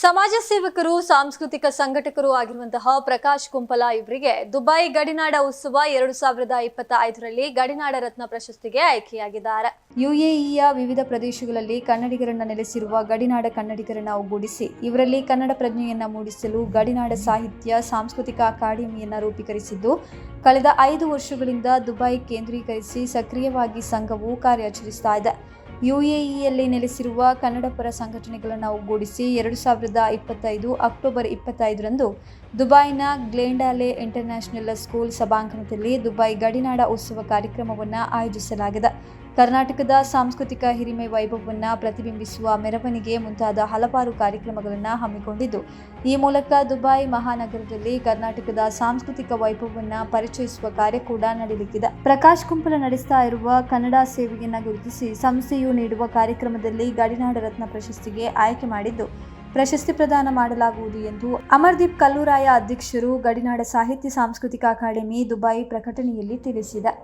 ಸಮಾಜ ಸೇವಕರು, ಸಾಂಸ್ಕೃತಿಕ ಸಂಘಟಕರು ಆಗಿರುವಂತಹ ಪ್ರಕಾಶ್ ಕುಂಪಲ ಇವರಿಗೆ ದುಬೈ ಗಡಿನಾಡ ಉತ್ಸವ ಎರಡು ಸಾವಿರದ ಇಪ್ಪತ್ತ ಐದರಲ್ಲಿ ಗಡಿನಾಡ ರತ್ನ ಪ್ರಶಸ್ತಿಗೆ ಆಯ್ಕೆಯಾಗಿದ್ದಾರೆ. ಯುಎಇಯ ವಿವಿಧ ಪ್ರದೇಶಗಳಲ್ಲಿ ಕನ್ನಡಿಗರನ್ನ ನೆಲೆಸಿರುವ ಗಡಿನಾಡ ಕನ್ನಡಿಗರನ್ನ ಒಗ್ಗೂಡಿಸಿ, ಇವರಲ್ಲಿ ಕನ್ನಡ ಪ್ರಜ್ಞೆಯನ್ನ ಮೂಡಿಸಲು ಗಡಿನಾಡ ಸಾಹಿತ್ಯ, ಸಾಂಸ್ಕೃತಿಕ ಅಕಾಡೆಮಿಯನ್ನ ರೂಪೀಕರಿಸಿದ್ದು, ಕಳೆದ ಐದು ವರ್ಷಗಳಿಂದ ದುಬೈ ಕೇಂದ್ರೀಕರಿಸಿ ಸಕ್ರಿಯವಾಗಿ ಸಂಘವು ಕಾರ್ಯಾಚರಿಸ್ತಾ ಇದೆ. ಯುಎಇಯಲ್ಲಿ ನೆಲೆಸಿರುವ ಕನ್ನಡ ಪರ ಸಂಘಟನೆಗಳನ್ನು ಒಗ್ಗೂಡಿಸಿ ಎರಡು ಸಾವಿರದ ಇಪ್ಪತ್ತೈದು ಅಕ್ಟೋಬರ್ ಇಪ್ಪತ್ತೈದರಂದು ದುಬೈನ ಗ್ಲೇಂಡಾಲೆ ಇಂಟರ್ನ್ಯಾಷನಲ್ ಸ್ಕೂಲ್ ಸಭಾಂಗಣದಲ್ಲಿ ದುಬೈ ಗಡಿನಾಡ ಉತ್ಸವ ಕಾರ್ಯಕ್ರಮವನ್ನು ಆಯೋಜಿಸಲಾಗಿದೆ. ಕರ್ನಾಟಕದ ಸಾಂಸ್ಕೃತಿಕ ಹಿರಿಮೆ ವೈಭವವನ್ನು ಪ್ರತಿಬಿಂಬಿಸುವ ಮೆರವಣಿಗೆ ಮುಂತಾದ ಹಲವಾರು ಕಾರ್ಯಕ್ರಮಗಳನ್ನು ಹಮ್ಮಿಕೊಂಡಿದ್ದು, ಈ ಮೂಲಕ ದುಬೈ ಮಹಾನಗರದಲ್ಲಿ ಕರ್ನಾಟಕದ ಸಾಂಸ್ಕೃತಿಕ ವೈಭವವನ್ನು ಪರಿಚಯಿಸುವ ಕಾರ್ಯ ಕೂಡ ನಡೆಯಲಿಕ್ಕಿದೆ ಪ್ರಕಾಶ್ ಕುಂಪಲ ನಡೆಸ್ತಾ ಇರುವ ಕನ್ನಡ ಸೇವೆಯನ್ನು ಗುರುತಿಸಿ ಸಂಸ್ಥೆಯು ನೀಡುವ ಕಾರ್ಯಕ್ರಮದಲ್ಲಿ ಗಡಿನಾಡ ರತ್ನ ಪ್ರಶಸ್ತಿಗೆ ಆಯ್ಕೆ ಮಾಡಿದ್ದು, ಪ್ರಶಸ್ತಿ ಪ್ರದಾನ ಮಾಡಲಾಗುವುದು ಎಂದು ಅಮರ್ದೀಪ್ ಕಲ್ಲೂರಾಯ ಅಧ್ಯಕ್ಷರು ಗಡಿನಾಡ ಸಾಹಿತ್ಯ ಸಾಂಸ್ಕೃತಿಕ ಅಕಾಡೆಮಿ ದುಬೈ ಪ್ರಕಟಣೆಯಲ್ಲಿ ತಿಳಿಸಿದೆ.